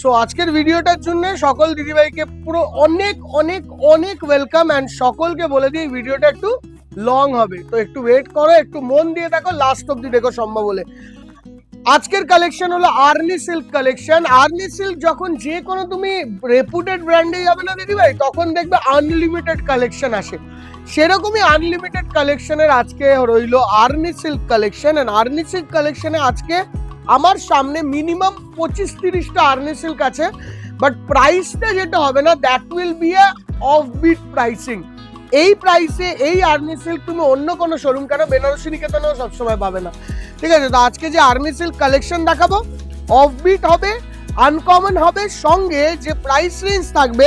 So আজকের ভিডিওটার জন্য সকল দিদিভাইকে পুরো অনেক অনেক অনেক ওয়েলকাম অ্যান্ড সকলকে বলে দিই ভিডিওটা একটু লং হবে। তো একটু ওয়েট করো, একটু মন দিয়ে দেখো লাস্ট অব্দি দেখো সম্ভব হলে। আজকের কালেকশন হলো Arni silk collection Arni silk যখন যে কোনো তুমি রেপুটেড ব্র্যান্ডে যাবে না দিদিভাই, তখন দেখবে আনলিমিটেড কালেকশন আসে। সেরকমই আনলিমিটেড কালেকশনের আজকে রইল Arni silk collection and Arni silk কালেকশনে আজকে আমার সামনে মিনিমাম পঁচিশ তিরিশটা আর্নি সিল্ক আছে বাট প্রাইসটা যেটা হবে না that will be a offbeat pricing এই প্রাইসে এই আর্নি সিল্ক তুমি অন্য কোনো শোরুম কেন বেনারসি, নিকেতনেও সবসময় পাবে না। ঠিক আছে, তো আজকে যে আর্মি সিল্ক কালেকশন দেখাবো অফ বিট হবে আনকমন হবে, সঙ্গে যে প্রাইস রেঞ্জ থাকবে,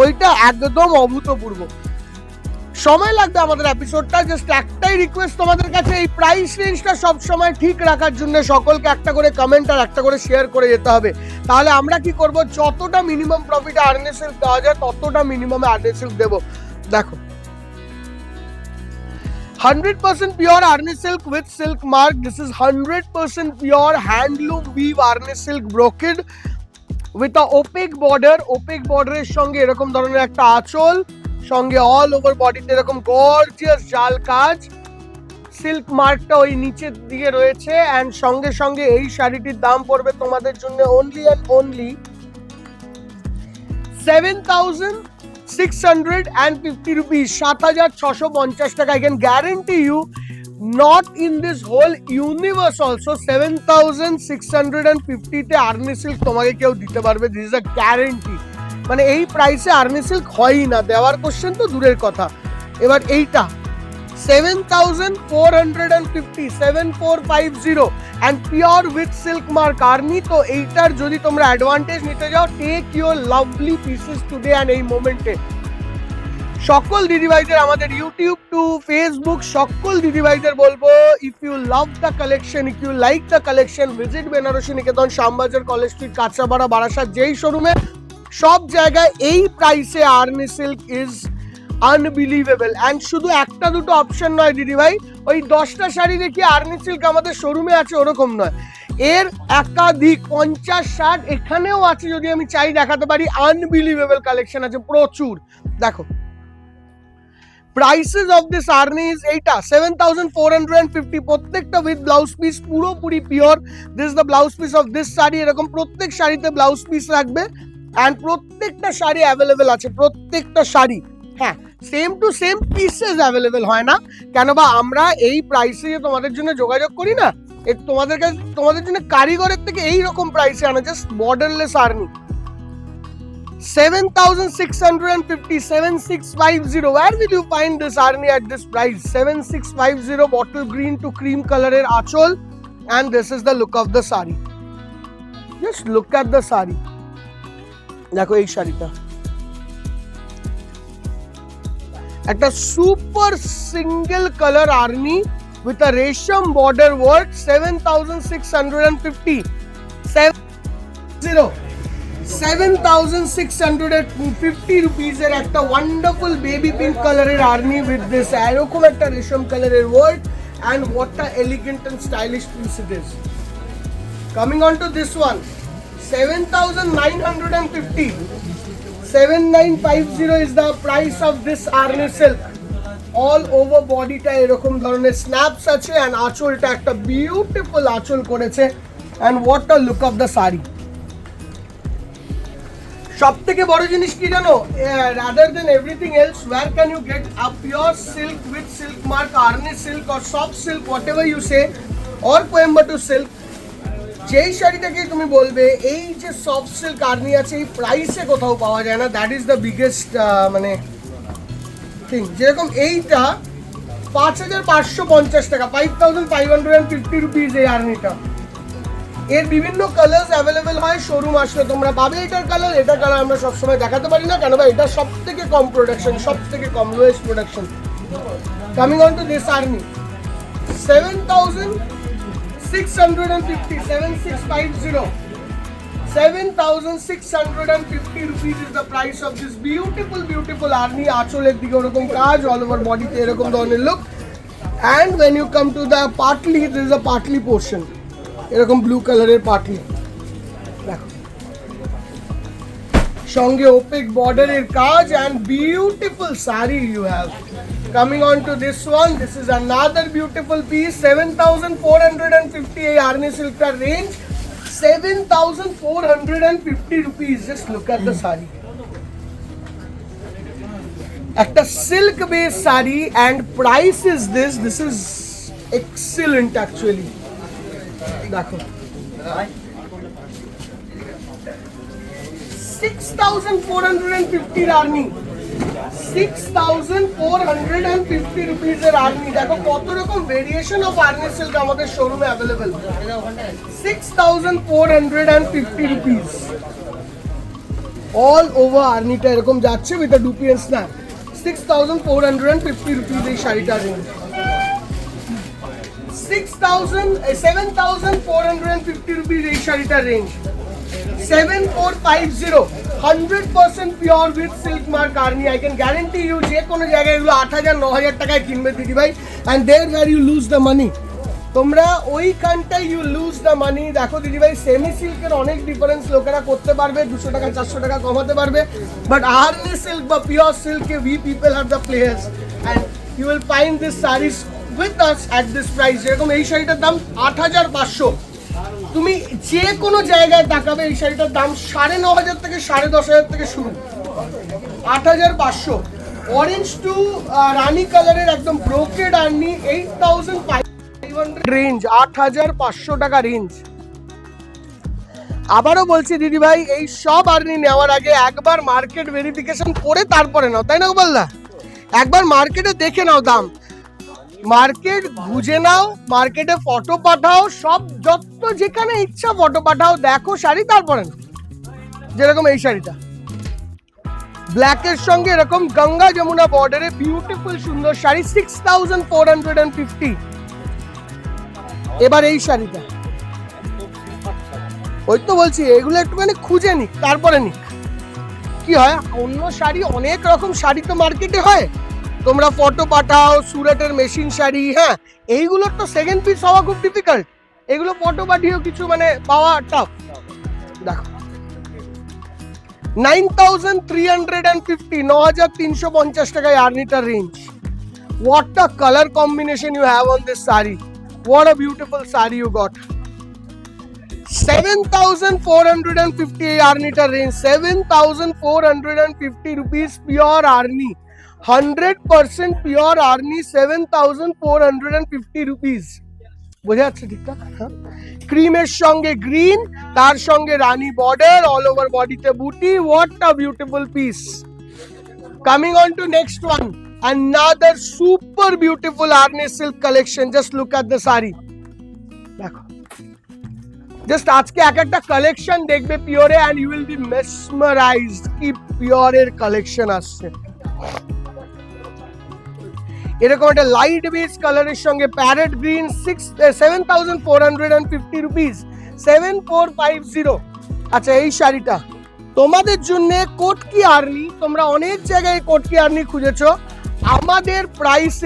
ওইটা একদম অভূতপূর্ব। সময় লাগবে আমাদের এপিসোডটা জাস্ট একটাই রিকোয়েস্ট তোমাদের কাছে, এই প্রাইস রেঞ্জটা সব সময় ঠিক রাখার জন্য সকলকে একটা করে কমেন্ট আর একটা করে শেয়ার করে যেতে হবে। তাহলে আমরা কি করব? যতটা মিনিমাম প্রফিটে আর্নে সিল্ক দেওয়া যায়, ততটা মিনিমামে আর্নে সিল্ক দেবো। দেখো hundred percent pure Arni silk with silk mark this is hundred percent pure handloom weave Arni silk brocade with a opaque border opaque বর্ডারের সঙ্গে এরকম ধরনের একটা আঁচল। সঙ্গে অল ওভার বডিতে এরকম গর্জিয়াস জাল কাজ। সিল্ক মার্কটা ওই নিচের দিকে রয়েছে অ্যান্ড সঙ্গে সঙ্গে এই শাড়িটির দাম পড়বে তোমাদের জন্য only and only seven thousand six hundred and fifty rupees সাত হাজার ছশো পঞ্চাশ টাকা। I can guarantee you not in this whole universe also seven thousand six hundred and ফিফটিতে Arni silk তোমাকে কেউ দিতে পারবে। দিস ইজ আ গ্যারেন্টি মানে এই প্রাইসে আর্মি সিল্ক হয়ই না। দেওয়ার কোশ্চেন তো দূরের কথা। এবার এইটা seven thousand four hundred and fifty seven four five zero and pure with silk mark Arni তো এইটার যদি তোমরা অ্যাডভান্টেজ নিতে যাও take your lovely pieces today and এই মোমেন্টে সকল দিদিভাইদের আমাদের ইউটিউব টু ফেসবুক সকল দিদিভাইদের বলব if you love the collection if you like the collection visit Banarasi Niketan Shyambazar College Street Kanchrapara Barasat যেই শোরুমে সব জায়গায় এই প্রাইসে Arni silk is unbelievable and শুধু একটা দুটো অপশন নয় দিদিভাই ওই দশটা শাড়ি দেখি আর্নি সিল্ক আমাদের শোরুমে আছে, ওরকম নয়। এর একাধিক পঞ্চাশ ষাট এখানেও আছে, যদি আমি চাই দেখাতে পারি আনবিলিভেবল কালেকশন আছে, প্রচুর। দেখো prices of this Arni is এইটা seven thousand four hundred fifty প্রত্যেকটা উইথ ব্লাউজ পিস পুরোপুরি pure this the blouse piece of this sari, এরকম প্রত্যেক শাড়িতে ব্লাউজ পিস রাখবে। অ্যান্ড প্রত্যেকটা শাড়ি অ্যাভেলেবেল আছে, প্রত্যেকটা শাড়ি। হ্যাঁ same to same pieces available হয় না। কেন বা আমরা এই প্রাইসে যে তোমাদের জন্য যোগাযোগ করি না, এ তোমাদের কাছে, তোমাদের জন্য কারিগরের থেকে এই রকম প্রাইসে আনা just borderless Arni seven thousand six hundred fifty seven six five zero this Arni at price seven six five zero bottle to cream কালারের আঁচল and is look of the sari just look at the sari দেখো এই শাড়িটা একটা super single colour Arni with a resham border work seven thousand six hundred and fifty seven zero seven thousand six hundred fifty রুপিজের একটা wonderful baby pink কালারের army with this এরকম একটা রেশম কালারের work and what a elegant and stylish piece it is Coming on to this one, 7,950. 7950 is the price of this Arni silk. All over বডিটা এরকম ধরনের snaps আছে and আঁচলটা একটা বিউটিফুল আঁচল করেছে and what look of the sari সব থেকে বড় জিনিস কি জানো rather than everything else where can you get a pure silk with silk mark Arni silk or soft silk whatever you say or silk যেই শাড়িটাকে তুমি বলবে, এই যে সফট সিল্ক আর্নি আছে, এই প্রাইসে কোথাও পাওয়া যায় না। দ্যাট ইজ দ্য বিগেস্ট মানে থিং যেরকম এইটা, পাঁচ হাজার পাঁচশো পঞ্চাশ টাকা five thousand five hundred and fifty rupees এই আর্নিটা। এর বিভিন্ন কালার্স অ্যাভেলেবেল হয় শোরুম আসলে তোমরা পাবে এটার কালার এটার কালার আমরা সবসময় দেখাতে পারি না কেন বা এটা সব থেকে কম প্রোডাকশন সব থেকে কম lowest production coming on to this Arni seven thousand six hundred and fifty seven six five zero seven thousand six hundred and fifty rupees is the price of this beautiful beautiful Arni আঁচলের দিকে ওরকম কাজ all over বডিতে এরকম ধরনের look and when you come to the partly this is a partly portion এরকম blue কালারের partly দেখো সঙ্গে ওপেক বর্ডারের কাজ and beautiful sari you have coming on to this one this is another beautiful piece seven thousand four hundred and fifty এই Arni সিল্কটার range seven thousand four hundred and fifty rupees just look at the sari একটা silk base sari and price is this this is excellent actually দেখো six thousand four hundred and ফিফটির Arni Six thousand four hundred and fifty রুপিজের Arni দেখো কত রকম variation of Arni silk আমাদের শোরুমে available six thousand four hundred and fifty rupees all over আর্নিটা এরকম যাচ্ছে with dupion snap six thousand four hundred and fifty rupees এই শাড়িটার range six thousand seven thousand four hundred and fifty rupees এই শাড়িটার range seven four five zero hundred percent pure with silk mark Arni I can guarantee you যে কোনো জায়গায় এগুলো আট হাজার ন হাজার টাকায় কিনবে দিদি ভাই and there were you lose the money তোমরা ওইখানটায় ইউ লুজ দ্য মানি দেখো দিদি ভাই সেমি সিল্কের অনেক ডিফারেন্স লোকেরা করতে পারবে দুশো টাকা চারশো টাকা কমাতে পারবে বাট আর্মি সিল্ক বা pure সিল্কে we people have the players and you will find this saris with us at this price যেরকম এই শাড়িটার দাম আট হাজার পাঁচশো তুমি যে কোনো জায়গায় তাকাবে এই শাড়িটার দাম সাড়ে ন হাজার থেকে সাড়ে দশ হাজার থেকে শুরু। আট হাজার পাঁচশো। অরেঞ্জ টু রানি কালারের একদম brocade Arni eight thousand five range আট হাজার পাঁচশো টাকা রেঞ্জ আবারও বলছি, দিদি ভাই, এই সব আর্নি নেওয়ার আগে একবার মার্কেট ভেরিফিকেশন করে তারপরে নাও, তাই না বললা একবার মার্কেটে দেখে নাও দাম। মার্কেট বুঝে নাও, মার্কেটে ফটো পাঠাও, সব যত যেখানে ইচ্ছা ফটো পাঠাও, দেখো শাড়ি, তারপরে যেরকম এই শাড়িটা। ব্ল্যাকের সঙ্গে এরকম গঙ্গা যমুনা বর্ডারে বিউটিফুল সুন্দর sari six thousand four hundred and fifty এবার এই শাড়িটা। ওই তো বলছি, এগুলো একটুখানি খুঁজে নিক, তারপরে নিক। কি হয়, অন্য শাড়ি অনেক রকম শাড়ি তো মার্কেটে হয়। তোমরা ফটো পাঠাও, সুরাটের মেশিন শাড়ি হ্যাঁ? এইগুলোর তো সেকেন্ড পিস হওয়া খুব ডিফিকাল্ট এগুলো ফটো পাঠিয়েও কিছু মানে পাওয়া টাফ দেখো। Nine thousand three hundred and fifty ন হাজার তিনশো পঞ্চাশ টাকায় আর্নিটার range what a colour combination you have on this sari what a beautiful sari you got seven thousand four hundred and fifty এই আর্নিটার range seven thousand four hundred and fifty rupees pure Arni hundred percent pure Arni seven thousand four hundred and fifty rupees বোঝা যাচ্ছে ঠিকঠাক হ্যাঁ ক্রিমের সঙ্গে green তার সঙ্গে রানী border all over বডিতে বুটি what a beautiful piece coming on to next one another super beautiful Arne silk collection, just look at the saree দেখো জাস্ট আজকে এক একটা কালেকশন দেখবে puree and you will be mesmerised কি পিওরের collection আসছে এরকম একটা লাইট বেস কালারের সঙ্গে parrot green six seven thousand four hundred and fifty rupees seven four five zero আচ্ছা এই শাড়িটা। তোমাদের জন্যে কোটকি আর্নি, তোমরা অনেক জায়গায় কোটকি আর্নি খুঁজেছো। আমাদের price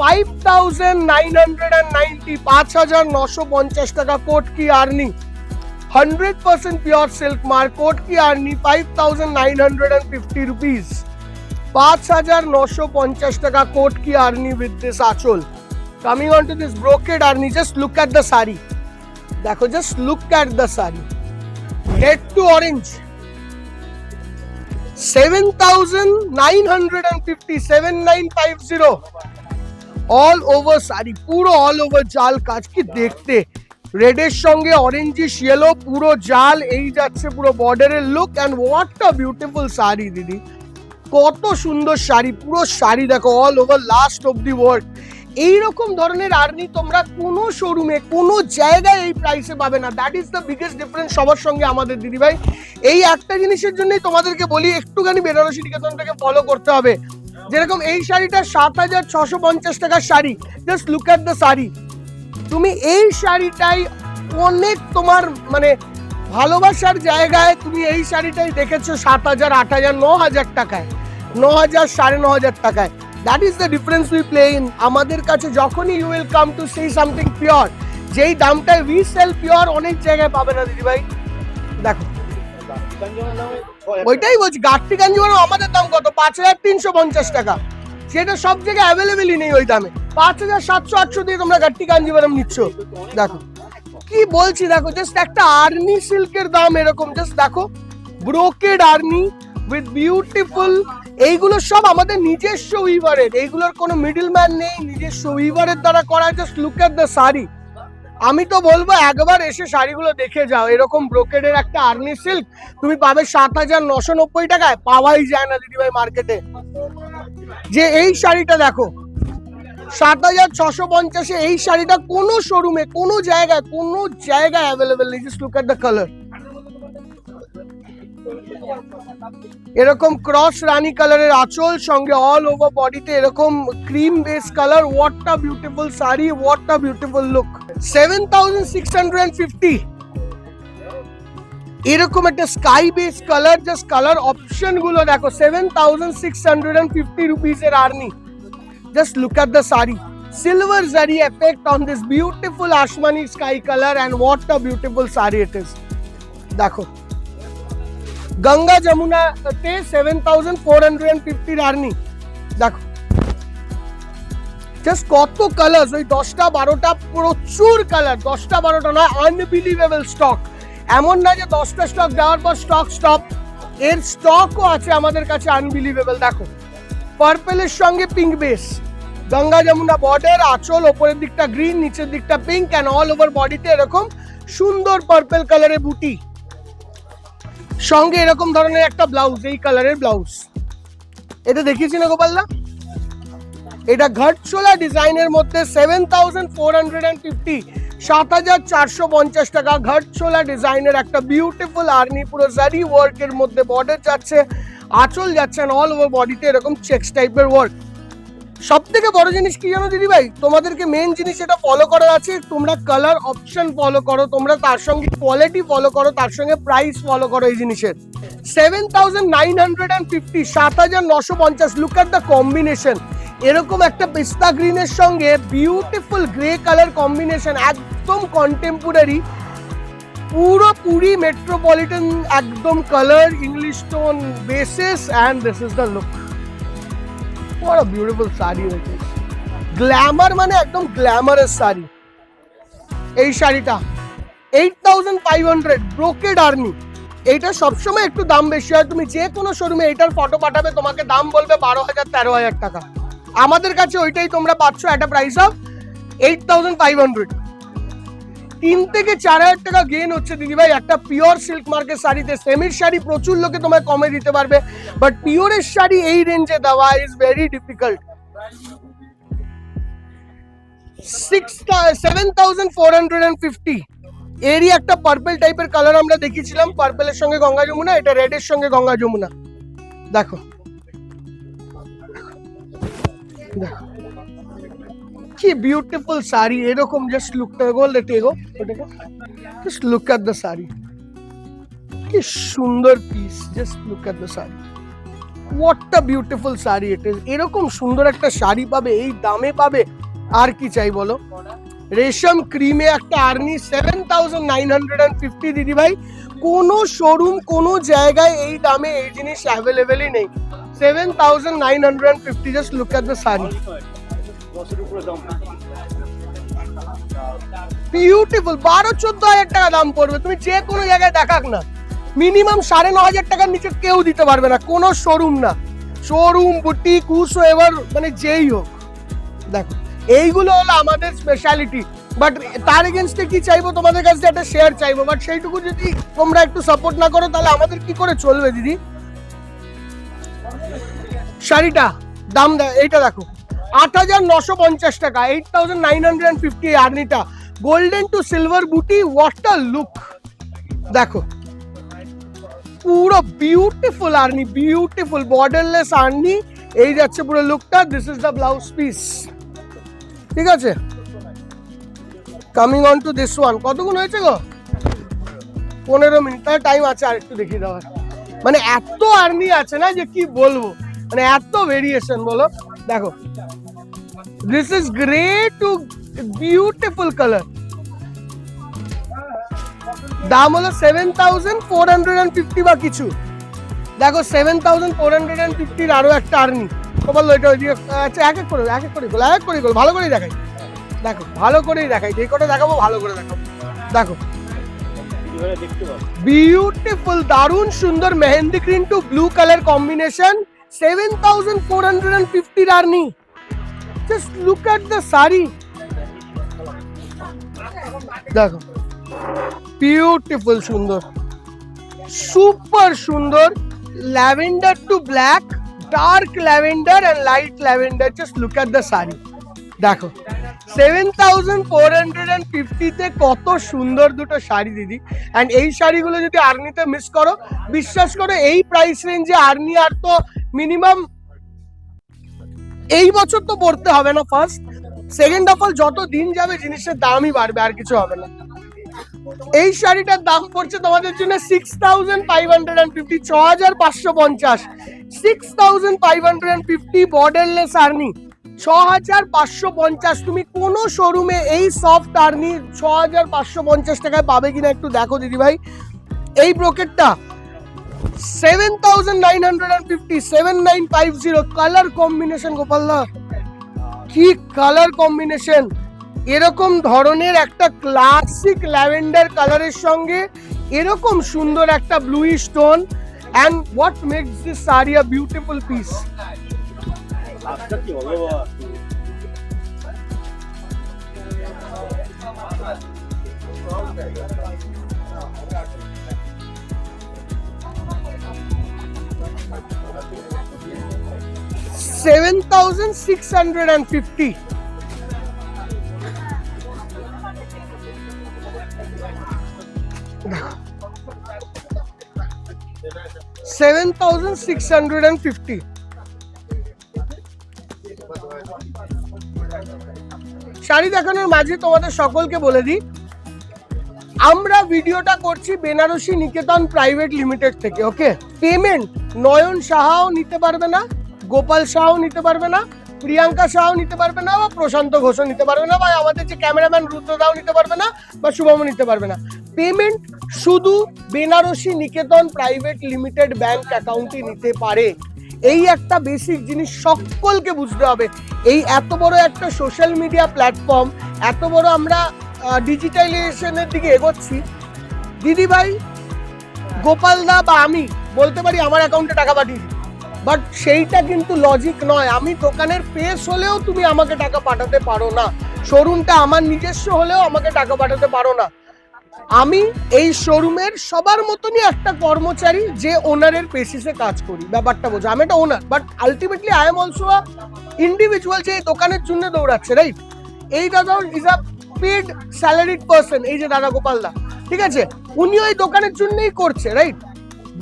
five thousand nine hundred and ninety পাঁচ হাজার নশো পঞ্চাশ টাকা কোটকি Arni. Hundred percent pure silk mark কোটকি Arni five thousand nine hundred and fifty rupees পাঁচ হাজার নশো পঞ্চাশ টাকা কোট কি আর্নি উইথ দিস আঁচল coming on to this brocade Arni just look at the sari দেখো just look at the sari red to orange seven thousand nine hundred and fifty seven nine five zero all over sari পুরো all over জাল কাজ কি দেখতে রেডের সঙ্গে orangish yellow পুরো জাল এই যাচ্ছে পুরো বর্ডারের look and what a beautiful sari দিদি কত সুন্দর শাড়ি, পুরো শাড়ি দেখো all over last of the world এইরকম ধরনের আর্নি তোমরা কোনো শোরুমে কোনো জায়গায় এই প্রাইসে পাবে না। That is the biggest difference সবার সঙ্গে আমাদের দিদিভাই এই একটা জিনিসের জন্যই তোমাদেরকে বলি, একটুখানি বেনারসি নিকেতনটাকে ফলো করতে হবে। যেরকম এই শাড়িটা সাত হাজার ছশো পঞ্চাশ টাকার sari. Just look at the sari. তুমি এই শাড়িটাই অনেক তোমার মানে ভালোবাসার জায়গায় তুমি এই শাড়িটাই দেখেছ সাত হাজার, আট হাজার, ন হাজার টাকায়। ন হাজার, সাড়ে ন হাজার টাকায়। That is the difference we play in আমাদের কাছে যখনই you will come to see something pure যেই দামটায় উই সেল পিওর অনেক জায়গায় পাবে না দিদি ভাই। দেখো। ওইটাই বলছি গাঠটি কাঞ্জিবরম আমাদের দাম কত? পাঁচ হাজার তিনশো পঞ্চাশ টাকা। সেটা সব জায়গায় অ্যাভেলেবেলই নেই ওই দামে। পাঁচ হাজার সাতশো, আটশো দিয়ে তোমরা গাঠটি কাঞ্জিবরম নিচ্ছ। দেখো। কি বলছি দেখো জাস্ট একটা আর্নি সিল্কের দাম এরকম জাস্ট দেখো ব্রোকেড আর্নি উইথ বিউটিফুল এইগুলো সব আমাদের নিজস্ব উইভারের এইগুলোর কোনো মিডল ম্যান নেই, নিজস্ব উইভারের দ্বারা করা just look at the sari. আমি তো বলব, একবার এসে শাড়িগুলো দেখে যাও, এরকম ব্রোকেডের একটা আর্নি সিল্ক তুমি পাবে সাত হাজার নশো নব্বই টাকায়, পাওয়াই যায় না দিদিভাই মার্কেটে যে এই শাড়িটা দেখো সাত হাজার ছশো পঞ্চাশে এই শাড়িটা কোনো শোরুমে কোনো জায়গায় কোনো জায়গায় অ্যাভেলেবেল নেই। Just look at the colour এরকম ক্রস রানী কালারের আঁচল, সঙ্গে অল ওভার বডিতে এরকম cream base colour what a beautiful sari what a beautiful look seven thousand six hundred fifty এরকম একটা sky base colour just colour অপশনগুলো দেখো seven thousand six hundred fifty rupees এর Arni just look at the sari. Silver zari effect on this beautiful ashmani sky color and what a beautiful sari it is. দেখো গঙ্গা যমুনা তে seven thousand four hundred and fifty রার্নি দেখো just কত colour ওই দশটা বারোটা প্রচুর colour দশটা বারোটা নয় আনবিলিভেবল স্টক এমন না যে দশটা স্টক দেওয়ার পর স্টক স্টপ এর স্টকও আছে আমাদের কাছে আনবিলিভেবল দেখো পার্পেলের সঙ্গে pink base Ganga Jamuna border আঁচল, ওপরের দিকটা গ্রিন নিচের দিকটা পিঙ্ক অ্যান্ড অল ওভার বডিতে এরকম সুন্দর পার্পেল কালারের বুটি সঙ্গে এরকম ধরনের একটা ব্লাউজ এই কালারের ব্লাউজ এটা দেখিয়েছি না গোপালদা? এটা ঘটছোলা ডিজাইনের মধ্যে seven thousand four hundred and fifty সাত হাজার চারশো পঞ্চাশ টাকা। ঘটছোলা ডিজাইনের একটা বিউটিফুল আর্নি পুরো জারি ওয়ার্কের মধ্যে বর্ডার যাচ্ছে। আঁচল যাচ্ছে না অল ওভার বডিতে এরকম চেক্স টাইপের ওয়ার্ক সব থেকে বড় জিনিস কি জানো দিদি ভাই তোমাদেরকে মেন জিনিস এটা ফলো করার আছে, তোমরা কালার অপশন ফলো করো, তোমরা তার সঙ্গে কোয়ালিটি ফলো করো, তার সঙ্গে প্রাইস ফলো করো এই জিনিসের। Seven thousand nine hundred and fifty সাত হাজার নশো পঞ্চাশ লুক অ্যাট দ্য কম্বিনেশন এরকম একটা পিস্তা গ্রিনের সঙ্গে বিউটিফুল গ্রে কালার কম্বিনেশন একদম কন্টেম্পোরারি পুরোপুরি মেট্রোপলিটন একদম colour English tone basis and this is the look a beautiful sari is. Glamour মানে একদম গ্ল্যামারের শাড়ি এই শাড়িটা eight thousand five hundred brocade Arni এইটা সবসময় একটু দাম বেশি হয়। তুমি যে কোনো শোরুমে এটার ফটো পাঠাবে, তোমাকে দাম বলবে বারো হাজার, তেরো হাজার টাকা। আমাদের কাছে ওইটাই তোমরা পাচ্ছ একটা price of eight thousand five hundred তিন থেকে চার হাজার টাকা গেন হচ্ছে, দিদিভাই। একটা পিওর সিল্ক মার্কেট শাড়িতে, সেমির শাড়ি প্রচুর লোকে তোমায় কমে দিতে পারবে বাট পিওরের শাড়ি এই রেঞ্জে দেওয়া is very difficult six seven thousand four hundred and fifty এরই একটা পার্পেল টাইপের কালার আমরা দেখিয়েছিলাম পার্পেলের সঙ্গে গঙ্গা যমুনা, এটা রেডের সঙ্গে গঙ্গা যমুনা। দেখো। দেখো। কি বিউটিফুল শাড়ি এরকম জাস্ট লুকটা গোল দেখতে এগো ওটাকে just look at the sari কি সুন্দর piece just look at the sari what a beautiful sari it is এরকম সুন্দর একটা শাড়ি পাবে, এই দামে পাবে। আর কি চাই বলো? রেশম ক্রিমে একটা Arni seven thousand nine hundred and fifty দিদি ভাই। কোনো শোরুম কোনো জায়গায় এই দামে এই জিনিস অ্যাভেলেবেলই নেই। Seven thousand nine hundred and fifty just look at the sari. Beautiful বারো, চোদ্দ হাজার টাকা দাম পড়বে। তুমি যে কোনো জায়গায় দেখাক না। মিনিমাম সাড়ে ন হাজার টাকার নিচে কেউ দিতে পারবে না, কোনো শোরুম না। শোরুম বুটিক উসো এবার মানে যেই হোক। দেখো, এইগুলো হলো আমাদের স্পেশালিটি বাট তার এগেনস্টে কি চাইব? তোমাদের কাছে একটা শেয়ার চাইব। বাট সেইটুকু যদি তোমরা একটু সাপোর্ট না করো, তাহলে আমাদের কি করে চলবে দিদি? শাড়িটা, দাম এইটা দেখো। আট হাজার নশো পঞ্চাশ টাকা eight thousand nine hundred fifty আর্নিটা। Golden to silver বুটি ওয়াটার লুক দেখো, পুরো beautiful Arni beautiful borderless Arni. এই যাচ্ছে পুরো লুকটা this is the blouse piece ঠিক আছে? Coming on to this one কতক্ষণ হয়েছে গো? পনেরো মিনিট, তাহলে টাইম আছে আর একটু দেখিয়ে দেওয়ার। মানে এত আর্নি আছে না যে কি বলব? মানে এত ভেরিয়েশন বলো। দেখো this is grey to beautiful colour দাম হলো seven thousand four hundred and fifty বা কিছু। দেখো seven thousand four hundred and ফিফটির আরও একটা আর্নি তো বলল এটা ওইদিকে আচ্ছা এক এক করে, এক এক করে গোল, এক করে গোল, ভালো করেই দেখাই। দেখো, ভালো করেই দেখাই। যে কটা দেখাবো, ভালো করে দেখাবো। দেখো। বিউটিফুল দারুণ, সুন্দর, mehendi green to blue colour combination seven thousand four hundred and ফিফটির Arni just look at the sari দেখো। বিউটিফুল সুন্দর। সুপার সুন্দর। Lavender to black dark lavender and light lavender just look at the sari দেখো। Seven thousand four hundred and ফিফটিতে কত সুন্দর দুটো শাড়ি দিদি। And এই শাড়িগুলো যদি আর্নিতে মিস করো, বিশ্বাস করো, এই প্রাইস রেঞ্জে আর্নি আর তো মিনিমাম এই বছর তো পড়তে হবে না ফার্স্ট সেকেন্ড অফ অল যত দিন যাবে জিনিসের দামই বাড়বে, আর কিছু হবে না। এই শাড়িটার দাম পড়ছে তোমাদের জন্য six thousand five hundred and fifty ছ হাজার পাঁচশো পঞ্চাশ। Six thousand five hundred and fifty borderless Arni ছ হাজার পাঁচশো পঞ্চাশ। তুমি কোনো শোরুমে এই সফট আর্নি ছ হাজার পাঁচশো পঞ্চাশ টাকায় পাবে কিনা একটু দেখো দিদি ভাই এই ব্রোকেটটা seven thousand nine hundred and fifty seven nine five zero colour combination গোপালদা কি কালার কম্বিনেশন এরকম ধরনের একটা ক্লাসিক ল্যাভেন্ডার কালারের সঙ্গে এরকম সুন্দর একটা blue stone and what makes this sari a beautiful piece seven thousand six hundred fifty seven thousand six hundred fifty sari দেখানোর মাঝে তোমাদের সকলকে বলে দিই আমরা ভিডিওটা করছি বেনারসি নিকেতন প্রাইভেট লিমিটেড থেকে ওকে পেমেন্ট নয়ন সাহাও নিতে পারবে না, গোপাল সাহাও নিতে পারবে না, প্রিয়াঙ্কা সাহাও নিতে পারবে না, বা প্রশান্ত ঘোষও নিতে পারবে না, বা আমাদের যে ক্যামেরাম্যান রুদ্রদাও নিতে পারবে না, বা শুভম নিতে পারবে না। পেমেন্ট শুধু Benarasi Niketan private limited bank অ্যাকাউন্টে নিতে পারে। এই একটা বেসিক জিনিস সকলকে বুঝতে হবে। এই এত বড় একটা সোশ্যাল মিডিয়া প্ল্যাটফর্ম এত বড় আমরা ডিজিটালাইজেশনের দিকে এগোচ্ছি। দিদি ভাই গোপালদা বা আমি বলতে পারি আমার অ্যাকাউন্টে টাকা পাঠিয়ে বাট সেইটা কিন্তু লজিক নয়। আমি দোকানের ফেস হলেও তুমি আমাকে টাকা পাঠাতে পারো না। শোরুমটা আমার নিজস্ব হলেও আমাকে টাকা পাঠাতে পারো না। আমি এই শোরুমের সবার মতনই একটা কর্মচারী যে ওনারের বেসিসে কাজ করি। ব্যাপারটা বোঝো। আমি একটা owner but ultimately I am also individual যে এই দোকানের জন্য দৌড়াচ্ছে রাইট এই দাদা is a paid salaried person এই যে দাদা গোপাল দা, ঠিক আছে? উনি ওই দোকানের জন্যই করছে রাইট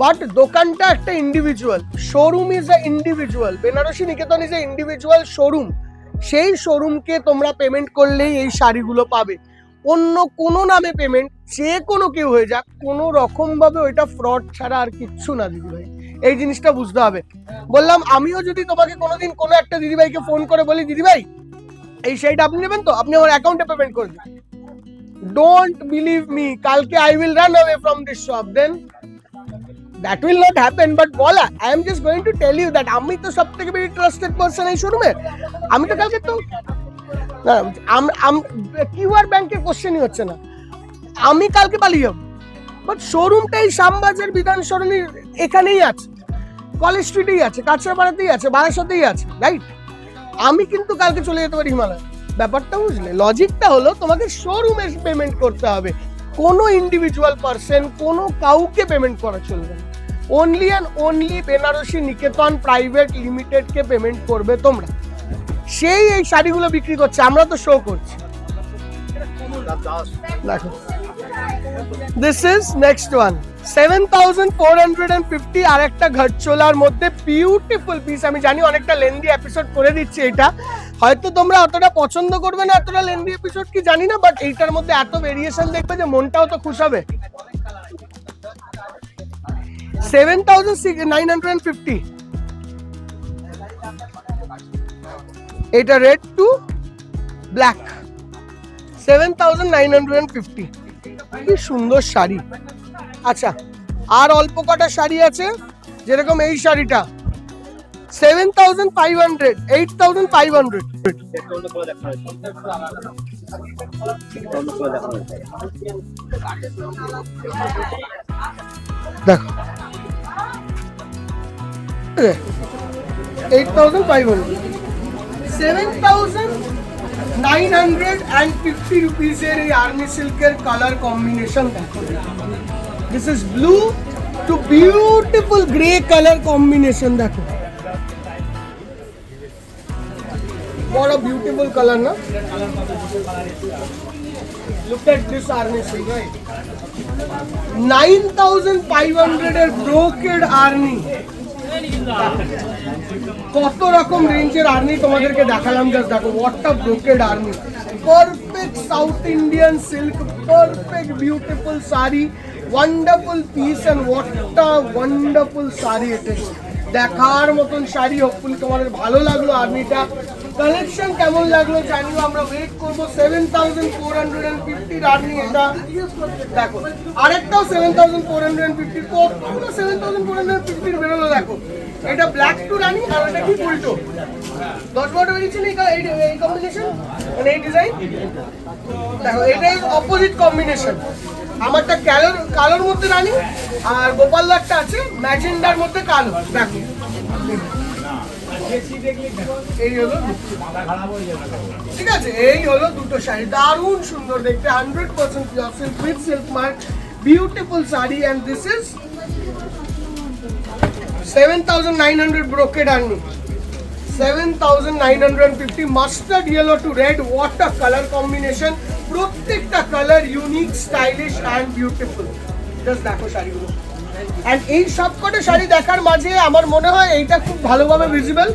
বাট দোকানটা একটা individual showroom is a individual Benarasi Niketan is a individual showroom সেই শোরুমকে তোমরা পেমেন্ট করলেই এই শাড়িগুলো পাবে। অন্য কোনো নামে পেমেন্ট যে কোনো কেউ হয়ে যাক, কোনো রকম ভাবে ওইটা ফ্রড ছাড়া আর কিচ্ছু না, দিদি ভাই। এই জিনিসটা বুঝতে হবে। বললাম, আমিও যদি তোমাকে কোনোদিন কোনো একটা দিদিভাইকে ফোন করে বলি দিদিভাই এই শাড়িটা আপনি নেবেন তো? আপনি আমার অ্যাকাউন্টে পেমেন্ট করে দিন। ডোন্ট বিলিভ মি কালকে I will run away from this shop then that will not happen but বলা I am just going to tell you that আমি তো সব থেকে বেশি ট্রাস্টেড পার্সন এই শোরুমে আমি তো কালকে তো কিউআর ব্যাংকের কোশ্চেনই হচ্ছে না। আমি কালকে পালিয়ে যাব। বাট শোরুমটা এই শ্যামবাজার বিধান সরণির এখানেই আছে। কলেজ স্ট্রিটেই আছে কাছড়াপাড়াতেই আছে, বারাসাতেই আছে রাইট আমি কিন্তু কালকে চলে যেতে পারি হিমালয়। ব্যাপারটা বুঝলে? লজিকটা হলো তোমাকে শোরুমে পেমেন্ট করতে হবে। কোনো ইন্ডিভিজুয়াল পার্সন কোনো কাউকে পেমেন্ট করা চলবে না। Only and only Benarasi Niketan private লিমিটেডকে payment করবে তোমরা। সেই এই শাড়িগুলো বিক্রি করছে। আমরা তো শো করছি। দেখো। This is next one seven thousand four hundred and fifty আর একটা ঘটচোলার মধ্যে বিউটিফুল পিস আমি জানি অনেকটা লেন্দি এপিসোড করে দিচ্ছি এটা। হয়তো তোমরা অতটা পছন্দ করবে না এতটা লেন্দি এপিসোড কি জানি না বাট এইটার মধ্যে এত ভেরিয়েশন দেখবে যে মনটাও তো খুশ হবে। Seven thousand nine hundred and fifty এটা red to black seven thousand nine hundred and fifty কি সুন্দর শাড়ি। আচ্ছা আর অল্প কটা শাড়ি আছে, যেরকম এই শাড়িটা। Seven thousand five hundred eight thousand five hundred দেখো। Eight thousand five hundred seven thousand nine hundred and fifty রুপিসের এই আর্মি সিল্কের কালার কম্বিনেশন দেখো this is blue to beautiful grey colour combination দেখো বড় বিউটিফুল কালার না look at this Arni silk right nine thousand five hundred এর brocade Arni কত রকম রেঞ্জের আর্মি তোমাদেরকে দেখালাম জাস্ট দেখো হোয়াটটা brocade Arni perfect South Indian silk perfect beautiful sari wonderful piece and what a wonderful sari এটা দেখার মতন শাড়ি হোপফুলি তোমাদের ভালো লাগল আর্মিটা কালেকশন কেমন লাগল জানিও, আমরা ওয়েট করব। Seven thousand four hundred and ফিফটির Arni এটা। দেখো, আরেকটাও seven thousand four hundred and fifty কতগুলো সেভেন থাউজেন্ড ফোর হান্ড্রেড ফিফটির বেরোলো, দেখো। এটা ব্ল্যাক টু রানি আর এটা কি উল্টো? দশ বারোটা না এই কম্বিনেশন মানে এই ডিজাইন দেখো এটা অপোজিট কম্বিনেশন আমারটা কালোর কালোর মধ্যে রানি আর গোপালদারটা আছে ম্যাজেন্ডার মধ্যে কালো। দেখো। ঠিক আছে, এই হলো দুটো শাড়ি। দারুণ সুন্দর দেখতে hundred percent pure silk with silk mark beautiful sari and this is seven thousand nine hundred brocade Arni seven thousand nine hundred fifty mustard yellow to red what colour combination প্রত্যেকটা colour unique stylish and beautiful just দেখো শাড়িগুলো। And এই সবকটা শাড়ি দেখার মাঝে আমার মনে হয় এইটা খুব ভালোভাবে ভিজিবল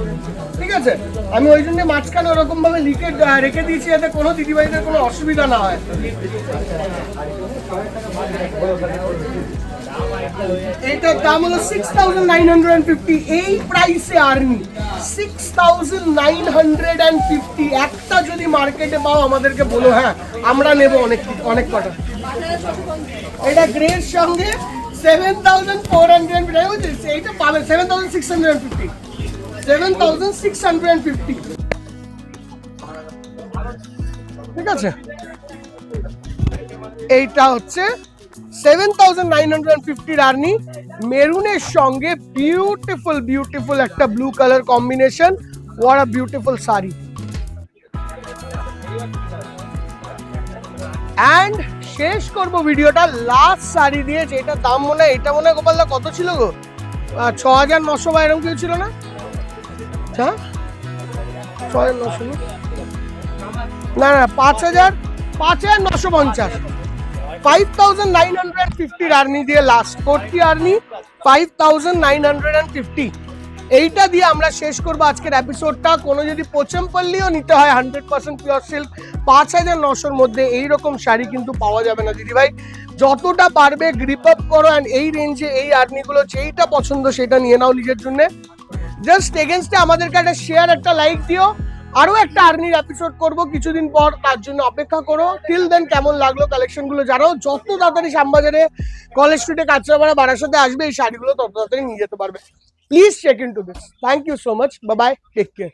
ঠিক আছে? আমি ওই জন্য মাঝখানে ওরকম ভাবে লিখে রেখে দিয়েছি যাতে কোনো দিদিভাইদের কোনো অসুবিধা না হয়। এটার দাম হলো six thousand nine hundred and fifty এই প্রাইসে Arni six thousand nine hundred and fifty একটা যদি মার্কেটে পাও আমাদেরকে বলো হ্যাঁ আমরা নেব অনেক অনেক কটা। এটা গ্রের সঙ্গে সেভেন থাউজেন্ড ফোর হান্ড্রেড এইটা পাবেন seven thousand six hundred and fifty seven thousand six hundred and fifty ঠিক আছে এইটা হচ্ছে সেভেন থাউজেন্ড নাইন হান্ড্রেড ফিফটির আর্নি মেরুনের সঙ্গে বিউটিফুল বিউটিফুল একটা blue colour combination wow a beautiful sari and শেষ করব ভিডিওটা। লাস্ট শাড়ি দিয়ে যেটা দাম মনে হয় এটা মনে হয় গোপালদা, কত ছিল গো? ছ হাজার নশো বা এরকম কেউ ছিল না? হ্যাঁ ছ হাজার নশো না? না পাঁচ হাজার পাঁচ হাজার নশো পঞ্চাশ। ফাইভ থাউজেন্ড নাইন হান্ড্রেড ফিফটির আর্নি দিয়ে last forty Arni five thousand nine hundred and fifty এইটা দিয়ে আমরা শেষ করব আজকের এপিসোডটা কোনো যদি পোচমপল্লিও নিতে হয় হান্ড্রেড পার্সেন্ট পিওর সিল্ক পাঁচ হাজার নশোর মধ্যে এইরকম শাড়ি কিন্তু পাওয়া যাবে না। দিদিভাই, যতটা পারবে গ্রিপ আপ করো অ্যান্ড এই রেঞ্জে এই আর্নিগুলো যেইটা পছন্দ সেটা নিয়ে নাও নিজের জন্যে। জাস্ট এগেনস্টে আমাদেরকে একটা শেয়ার একটা লাইক দিও। আরও একটা আর্নির এপিসোড করব কিছুদিন পর, তার জন্য অপেক্ষা করো। টিল দেন কেমন লাগল কালেকশনগুলো জানাও যত তাড়াতাড়ি শ্যামবাজারে কলেজ স্ট্রিটে কাঁচরাপাড়া, বারাসাতে আসবে, এই শাড়িগুলো তত তাড়াতাড়ি নিয়ে যেতে পারবে। please check into this. Thank you so much. Bye bye. Take care.